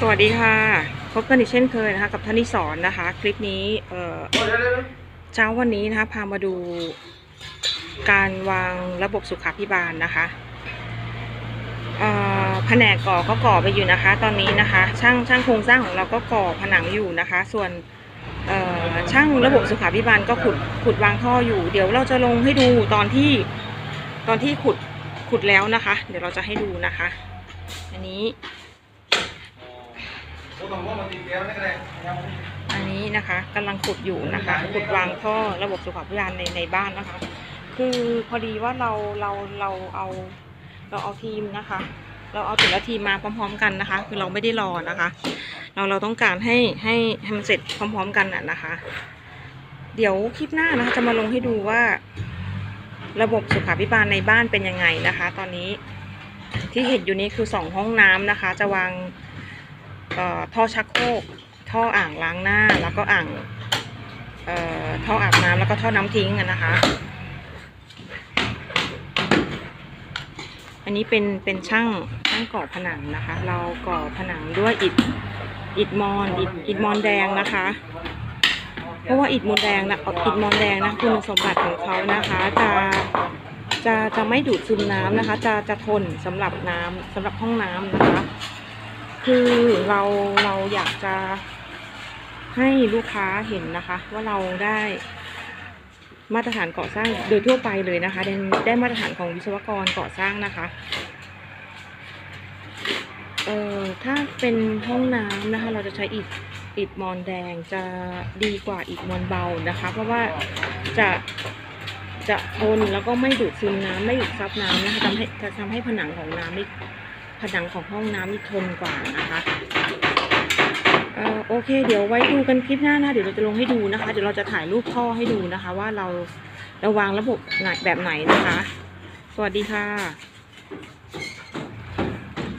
สวัสดีค่ะ พบกันอีกเช่นเคยนะคะ กับท่านิสอนนะคะ คลิปนี้เอ่อเช้าวันนี้นะคะพามาดูการวางระบบสุขาภิบาลนะคะแผนกก่อก็ก่อไปอยู่นะคะ ตอนนี้นะคะ ช่างช่างโครงสร้างของเราก็ก่อผนังอยู่นะคะ ส่วนช่างระบบสุขาภิบาลก็ขุดขุดวางท่ออยู่ เดี๋ยวเราจะลงให้ดูตอนที่ตอนที่ขุดขุดแล้วนะคะ เดี๋ยวเราจะให้ดูนะคะ อันนี้ อันนี้นะคะกำลังขุดอยู่นะคะ ขุดวางท่อระบบสุขภาพยานในในบ้านนะคะ คือพอดีว่าเราเราเราเอาเราเอาทีมนะคะ เราเอาแต่ละทีมมาพร้อม ๆ กันนะคะ คือเราไม่ได้รอนะคะ เราเราต้องการให้ให้ให้มันเสร็จพร้อม ๆ กันน่ะนะคะ เดี๋ยวคลิปหน้านะคะจะมาลงให้ดูว่า ระบบสุขาภิบาลในบ้านเป็นยังไงนะคะ ตอนนี้ที่เห็นอยู่นี้คือสองห้องน้ำนะคะ จะวาง ท่อชักโครกท่ออ่างล้างหน้าแล้วก็อ่างท่ออาบน้ำแล้วก็ท่อน้ำทิ้งนะคะ อันนี้เป็นเป็นช่างช่างก่อผนังนะคะ เราก่อผนังด้วยอิฐอิฐมอนอิฐอิฐมอนแดงนะคะ เพราะว่าอิฐมอนแดงนะอิฐมอนแดงนะคุณสมบัติของเขานะคะจะจะจะไม่ดูดซึมน้ำนะคะ จะจะทนสำหรับน้ำสำหรับห้องน้ำนะคะ คือเราเราอยากจะให้ลูกค้าเห็นนะคะ ว่าเราได้มาตรฐานก่อสร้างโดยทั่วไปเลยนะคะได้ได้มาตรฐานของวิศวกรก่อสร้างนะคะเอ่อถ้าเป็นห้องน้ำนะคะ เราจะใช้อิฐอิฐมอนแดงจะดีกว่าอิฐมอนเบานะคะ เพราะว่าจะจะทนแล้วก็ไม่ดูดซึมน้ำไม่ดูดซับน้ำนะคะทำให้จะทำให้ผนังของน้ำไม่ ผนังของห้องน้ำนี่ทนกว่านะคะเอ่อโอเค เดี๋ยวไว้ดูกันคลิปหน้านะเดี๋ยวเราจะลงให้ดูนะคะ เดี๋ยวเราจะถ่ายรูปท่อให้ดูนะคะ ว่าเราระวางระบบแบบไหนนะคะ สวัสดีค่ะ